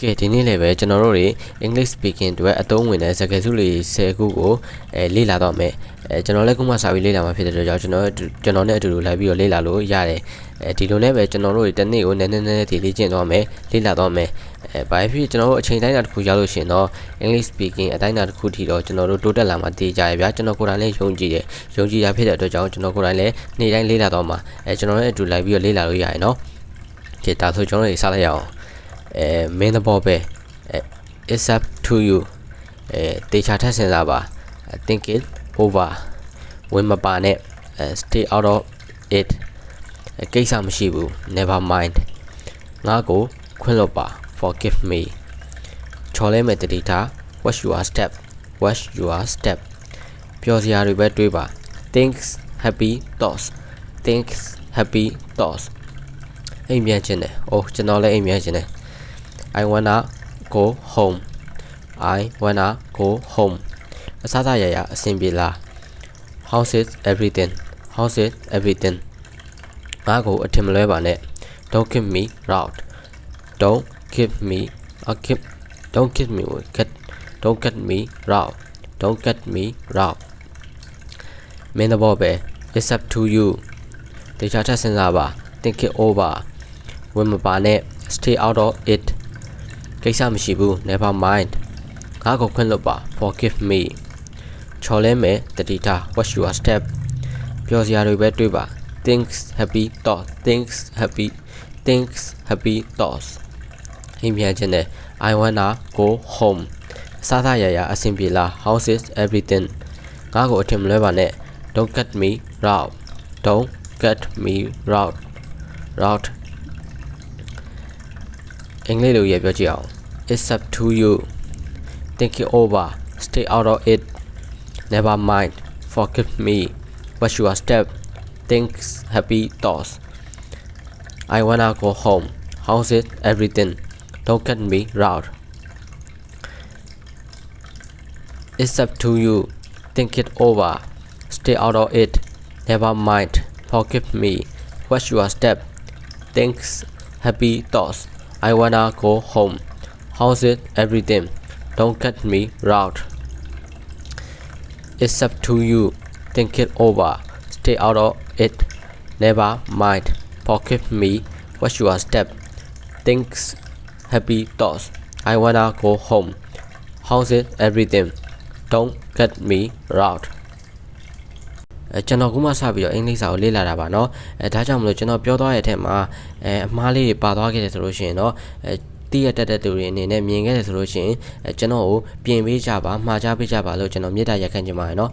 ကဲဒီနေ့လည်းပဲကျွန်တော်တို့တွေ English speaking အတွက်အသုံးဝင်တဲ့စကားစုတွေ10ခုကိုအဲလေ့လာတော့မယ်အဲကျွန်တော်လည်းခုမှစာပြီးလေ့လာမှာဖြစ်တဲ့အတွက်ကြောင့်ကျွန်တော်ကျွန်တော်နဲ့အတူတူလိုက်ပြီးတော့လေ့လာလို့ရတယ်အဲဒီလိုနဲ့ပဲကျွန်တော်တို့တွေတစ်နေ့ကိုနည်းနည်းနည်းနည်းတည်လေ့ကျင့်သွားမယ်လေ့လာတော့မယ်အဲဘာဖြစ်ကျွန်တော်တို့အချိန်တိုင်းတာတစ်ခုရောက်လို့ရှိရင်တော့ English speaking အတိုင်းတာတစ်ခုထိတော့ကျွန်တော်တို့တိုးတက်လာမှာတည်ကြရဗျာကျွန်တော်ကိုယ်တိုင်လည်းယုံကြည်တယ်ယုံကြည်ရဖြစ်တဲ့အတွက်ကြောင့်ကျွန်တော်ကိုယ်တိုင်လည်းနေ့တိုင်းလေ့လာတော့မှာအဲကျွန်တော်နဲ့အတူလိုက်ပြီးတော့လေ့လာလို့ရတယ်နော်ကဲဒါဆိုကျွန်တော်တို့စလိုက်ရအောင် အဲ main သဘောပဲအဲ it's up to you အဲတေချာထက်စင်စားပါ think it over ဝင်မပါနဲ့အဲ stay out of it အဲကိစ္စမရှိဘူး never mind ငါ့ကိုခွင့်လွတ်ပါ forgive me ချော်လဲမဲ့တတိထား watch your step watch your step ပျော်စရာတွေပဲတွေးပါ thinks happy thoughts thinks happy thoughts အိမ်ပြန်ခြင်းတယ်။အိုးကျွန်တော်လည်းအိမ်ပြန်ခြင်းတယ်။ I wanna go home. I wanna go home. အစားအစာရရအဆင်ပြေလား How's it everything? How's it everything? ငါ့ကိုအထင်မလွဲပါနဲ့ Don't keep me route. Don't keep me uh, keep Don't keep me get Don't get me route. Don't get me route. မင်းသဘောပဲ It's up to you. တေချာထက်စဉ်းစားပါ Think it over. ဝင်မပါနဲ့ Stay out of it. ကိစ္စမရှိဘူး Never mind. ငါ့ကိုခွင့်လွတ်ပါ Forgive me. ချော်လဲမယ်တတိတာ Watch your step. ပြောစရာတွေပဲတွေးပါ Thinks happy thoughts. Thinks happy. Thinks happy thoughts. ဟင်းပြန်ခြင်းနဲ့ I wanna go home. စားသားရရအဆင်ပြေလား How's it everything? ငါ့ကိုအထင်မလွဲပါနဲ့ Don't get me route. Don't get me route. route အင်္ဂလိပ်လိုရပြောကြည့်အောင် It's up to you think it over stay out of it never mind forgive me watch your step thinks happy thoughts I wanna go home how's it everything don't get me route It's up to you think it over stay out of it never mind forgive me watch your step thinks happy thoughts I wanna go home. How's it everything? Don't get me route. It's up to you. Think it over. Stay out of it. Never mind. Forgive me. Watch your step. Thinks happy thoughts. I wanna go home. How's it everything? Don't get me route. အဲကျွန်တော်ခုမှစပြီးတော့အင်္ဂလိပ်စာကိုလေ့လာတာပါเนาะအဲဒါကြောင့်မလို့ကျွန်တော်ပြောသွားတဲ့အထက်မှာအဲအမှားလေးတွေပါသွားခဲ့တယ်ဆိုလို့ရှိရင်เนาะအဲတည့်ရတက်တဲ့သူတွေအနေနဲ့မြင်ခဲ့တယ်ဆိုလို့ရှိရင်အဲကျွန်တော်ကိုပြင်ပေးကြပါမှားကြပေးကြပါလို့ကျွန်တော်မေတ္တာရက်ခံချင်ပါတယ်เนาะ